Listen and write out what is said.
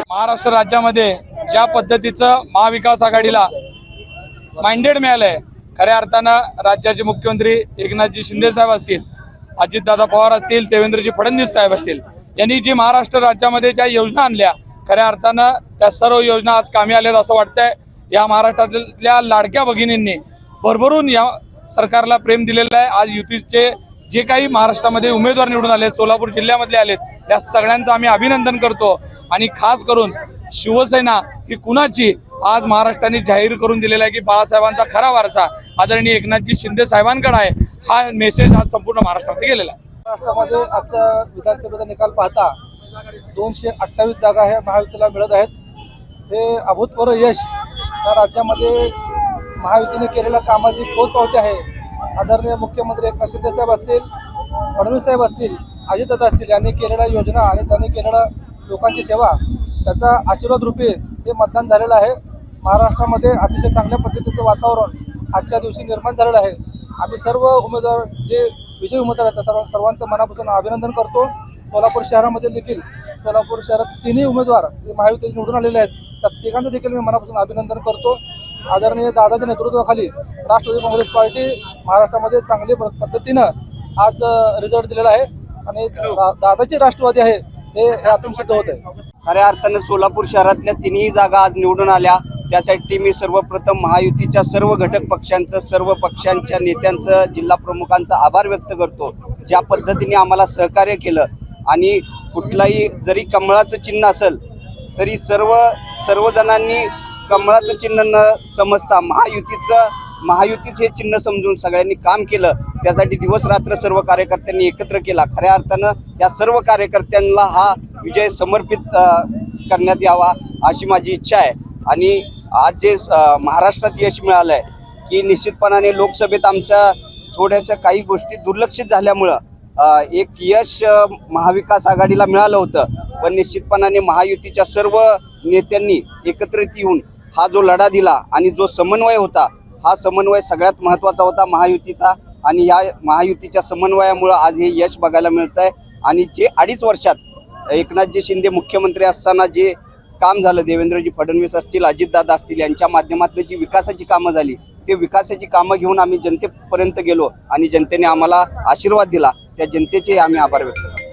महाराष्ट्र राज्यामध्ये ज्या पद्धतीचं महाविकास आघाडीला माइंडेड मिळालंय खऱ्या अर्थानं राज्याचे मुख्यमंत्री एकनाथजी शिंदे साहेब असतील अजितदादा पवार असतील देवेंद्रजी फडणवीस साहेब असतील यांनी जी महाराष्ट्र राज्यामध्ये ज्या योजना आणल्या खऱ्या अर्थानं त्या सर्व योजना आज कामी आल्यात असं वाटतंय. या महाराष्ट्रातल्या लाडक्या भगिनींनी भरभरून या सरकारला प्रेम दिलेलं आहे. आज युतीचे जे काही महाराष्ट्रामध्ये उमेदवार निवडून आले सोलापूर जिल्ह्यामधले आलेत या सगळ्यांचं आम्ही अभिनंदन करतो. आणि खास करून शिवसेना ही कुणाची? आज महाराष्ट्राने जाहीर करून दिलेला आहे की बाळासाहेबांचा खरा वारसा आदरणीय एकनाथजी शिंदे साहेबांकडे आहे. हा मेसेज आज संपूर्ण महाराष्ट्रामध्ये गेलेला आहे. महाराष्ट्रामध्ये आजच्या विधानसभेचा निकाल पाहता दोनशे अठ्ठावीस जागा ह्या महायुतीला मिळत आहेत. हे अभूतपूर्व यश या राज्यामध्ये महायुतीने केलेल्या कामाची पोचपावती आहे. आदरणीय मुख्यमंत्री एकनाथ शिंदे साहेब असतील फडणवीस साहेब असतील अजितदादा असतील यांनी केलेल्या योजना आणि त्यांनी केलेल्या लोकांची सेवा त्याचा आशीर्वाद रूपी हे मतदान झालेलं आहे. महाराष्ट्रामध्ये अतिशय चांगल्या पद्धतीचं वातावरण आजच्या दिवशी निर्माण झालेलं आहे. आम्ही सर्व उमेदवार जे विजयी उमेदवार आहेत त्या सर्व सर्वांचं मनापासून अभिनंदन करतो. सोलापूर शहरामध्ये देखील सोलापूर शहरात तिन्ही उमेदवार हे महायुतीचे निवडून आलेले आहेत. त्या तिघांचं देखील मी मनापासून अभिनंदन करतो. आदरणीय दादाच्या नेतृत्वाखाली राष्ट्रवादी काँग्रेस पार्टी महाराष्ट्रामध्ये चांगली प- पद्धतीनं आज रिझल्ट दिलेला आहे. आणि दादाची राष्ट्रवादी आहे हे यातून सिद्ध होत आहे खऱ्या अर्थानं सोलापूर शहरातल्या तिन्ही जागा आज निवडून आल्या. त्यासाठी मी सर्वप्रथम महायुतीच्या सर्व घटक पक्षांचं सर्व पक्षांच्या नेत्यांचं जिल्हा प्रमुखांचा आभार व्यक्त करतो. ज्या पद्धतीने आम्हाला सहकार्य केलं आणि कुठलाही जरी कमळाचं चिन्ह असेल तरी सर्व सर्वजणांनी कमळाचं चिन्ह न समजता महायुतीचं महायुतीच हे चिन्ह समजून सगळ्यांनी काम केलं. त्यासाठी दिवस रात्र सर्व कार्यकर्त्यांनी एकत्र केला. खऱ्या अर्थानं या सर्व कार्यकर्त्यांना हा विजय समर्पित करण्यात यावा अशी माझी इच्छा आहे. आणि आज जे महाराष्ट्रात यश मिळालं आहे की निश्चितपणाने लोकसभेत आमच्या थोड्याशा काही गोष्टी दुर्लक्षित झाल्यामुळं एक यश महाविकास आघाडीला मिळालं होतं. पण निश्चितपणाने महायुतीच्या सर्व नेत्यांनी एकत्रित येऊन हा जो लढा दिला आणि जो समन्वय होता हा समन्वय सगळ्यात महत्त्वाचा होता महायुतीचा. आणि या महायुतीच्या समन्वयामुळं आज हे यश बघायला मिळतं आहे आणि जे अडीच वर्षात एकनाथजी शिंदे मुख्यमंत्री असताना जे काम झालं देवेंद्रजी फडणवीस असतील अजितदादा असतील यांच्या माध्यमातून जी विकासाची कामं झाली ते विकासाची कामं घेऊन आम्ही जनतेपर्यंत गेलो आणि जनतेने आम्हाला आशीर्वाद दिला. त्या जनतेचे आम्ही आभार व्यक्त करतो.